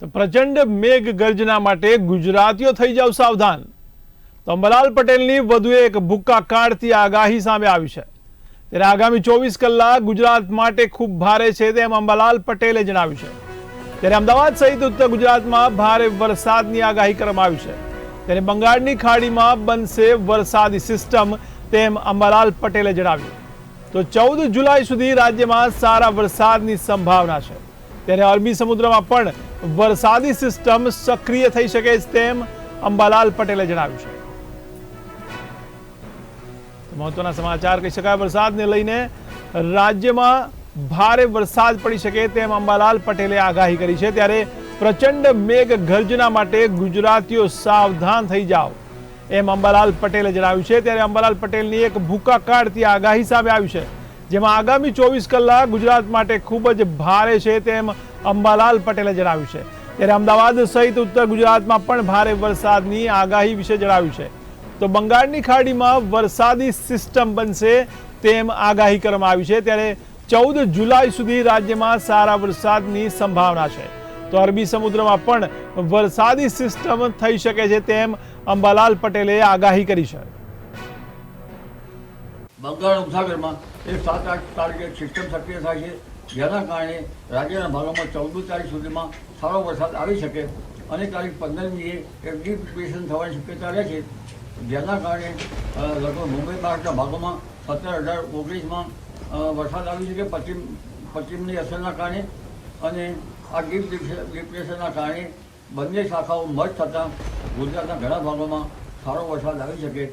તો પ્રચંડ મેઘ ગર્જના માટે ગુજરાતીઓ થઈ જાવ સાવધાન. તો અંબલાલ પટેલની વધુ એક ભૂક્કા કાઢતી આગાહી સામે આવી છે. ત્યારે આગામી ચોવીસ કલાક ગુજરાત માટે ખૂબ ભારે છે તેમ અંબાલાલ પટેલે જણાવ્યું છે. ત્યારે અમદાવાદ સહિત ઉત્તર ગુજરાતમાં ભારે વરસાદની આગાહી કરવામાં આવી છે. ત્યારે બંગાળની ખાડીમાં બનશે વરસાદી સિસ્ટમ તેમ અંબાલાલ પટેલે જણાવ્યું. તો ચૌદ જુલાઈ સુધી રાજ્યમાં સારા વરસાદની સંભાવના છે. ત્યારે અરબી સમુદ્રમાં પણ વરસાદી સિસ્ટમ સક્રિય થઈ શકે તેમ અંબાલાલ પટેલે જણાવ્યું છે. મહત્વના સમાચાર કહી શકાય, વરસાદને લઈને રાજ્યમાં ભારે વરસાદ પડી શકે તેમ અંબાલાલ પટેલે આગાહી કરી છે. ત્યારે પ્રચંડ મેઘ ગર્જના માટે ગુજરાતીઓ સાવધાન થઈ જાઓ એમ અંબાલાલ પટેલે જણાવ્યું છે. ત્યારે અંબાલાલ પટેલની એક ભૂકા કાળથી આગાહી સામે આવી છે. જેમાં આગામી ચોવીસ કલાક ગુજરાત માટે ખૂબ જ ભારે છે તેમ અંબાલાલ પટેલે જણાવ્યું છે. ત્યારે અમદાવાદ સહિત ઉત્તર ગુજરાતમાં પણ ભારે વરસાદની આગાહી વિશે જણાવ્યું છે. તો બંગાળની ખાડીમાં વરસાદી સિસ્ટમ બનશે તેમ આગાહી કરવામાં આવી છે. ત્યારે ચૌદ જુલાઈ સુધી રાજ્યમાં સારા વરસાદની સંભાવના છે. તો અરબી સમુદ્રમાં પણ વરસાદી સિસ્ટમ થઈ શકે છે તેમ અંબાલાલ પટેલે આગાહી કરી છે. બંગાળ ઉપસાગરમાં એક સાત આઠ તારીખે સિસ્ટમ સક્રિય થાય છે. જેના કારણે રાજ્યના ભાગોમાં ચૌદમી તારીખ સુધીમાં સારો વરસાદ આવી શકે. અને તારીખ પંદરમીએ એક ડીપ ડિપ્રેશન થવાની શક્યતા રહે છે. જેના કારણે લગભગ મુંબઈ મહારાષ્ટ્રના ભાગોમાં સત્તર અઢાર ઓગણીસમાં વરસાદ આવી શકે પશ્ચિમ, પશ્ચિમની અસરના કારણે. અને આ ડીપ ડિપ્રેશનના કારણે બંને શાખાઓ મર્જ થતાં ગુજરાતના ઘણા ભાગોમાં સારો વરસાદ આવી શકે.